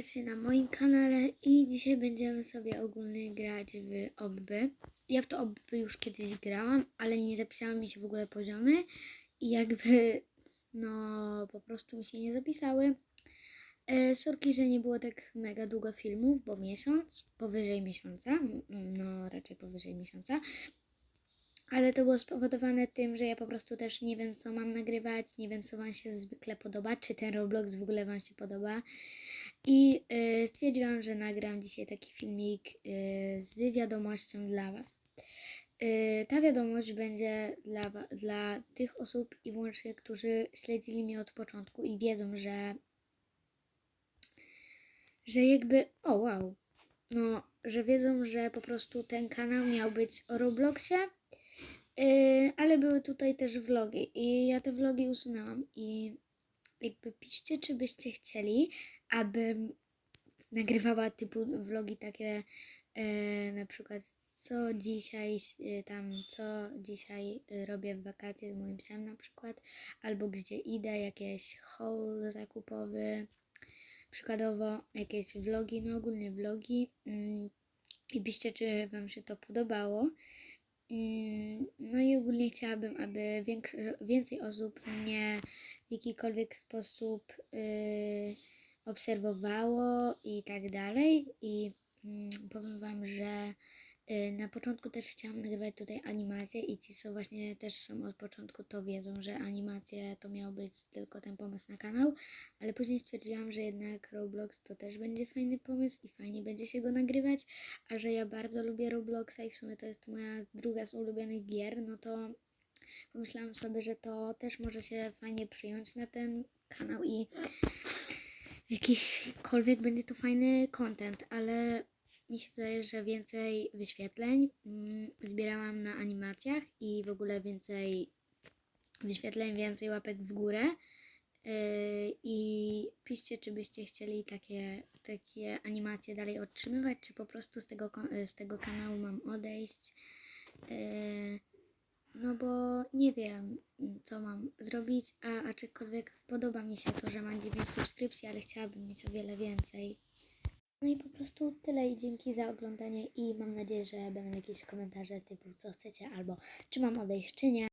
serdecznie na moim kanale i dzisiaj będziemy sobie ogólnie grać w obby. Ja w to obby już kiedyś grałam, ale nie zapisały mi się w ogóle poziomy i jakby no po prostu mi się nie zapisały. E, sorki, że nie było tak mega długo filmów, bo miesiąc, powyżej miesiąca, no raczej powyżej miesiąca. Ale to było spowodowane tym, że ja po prostu też nie wiem, co mam nagrywać, nie wiem, co Wam się zwykle podoba, czy ten Roblox w ogóle Wam się podoba. I y, stwierdziłam, że nagram dzisiaj taki filmik y, z wiadomością dla Was. Y, ta wiadomość będzie dla, dla tych osób i wyłącznie, którzy śledzili mnie od początku i wiedzą, że że jakby, o wow, no, że wiedzą, że po prostu ten kanał miał być o Robloxie, Yy, ale były tutaj też vlogi i ja te vlogi usunęłam i jakby piszcie, czy byście chcieli, abym nagrywała typu vlogi takie yy, na przykład co dzisiaj yy, tam, co dzisiaj robię w wakacje z moim psem na przykład, albo gdzie idę, jakieś haul zakupowy, przykładowo jakieś vlogi, no ogólnie vlogi mm, i piszcie, czy wam się to podobało. No i ogólnie chciałabym, aby więcej osób mnie w jakikolwiek sposób y, obserwowało i tak dalej. I mm, powiem Wam, że na początku też chciałam nagrywać tutaj animacje i ci, co właśnie też są od początku, to wiedzą, że animacje to miał być tylko ten pomysł na kanał, ale później stwierdziłam, że jednak Roblox to też będzie fajny pomysł i fajnie będzie się go nagrywać, a że ja bardzo lubię Robloxa i w sumie to jest moja druga z ulubionych gier, no to pomyślałam sobie, że to też może się fajnie przyjąć na ten kanał i jakikolwiek będzie to fajny content, ale mi się wydaje, że więcej wyświetleń mm, zbierałam na animacjach i w ogóle więcej wyświetleń, więcej łapek w górę. Yy, I piszcie, czy byście chcieli takie, takie animacje dalej otrzymywać, czy po prostu z tego, z tego kanału mam odejść. Yy, no bo nie wiem, co mam zrobić, a aczkolwiek podoba mi się to, że mam 9 subskrypcji, ale chciałabym mieć o wiele więcej. No i po prostu tyle i dzięki za oglądanie i mam nadzieję, że będą jakieś komentarze typu co chcecie albo czy mam odejść czy nie.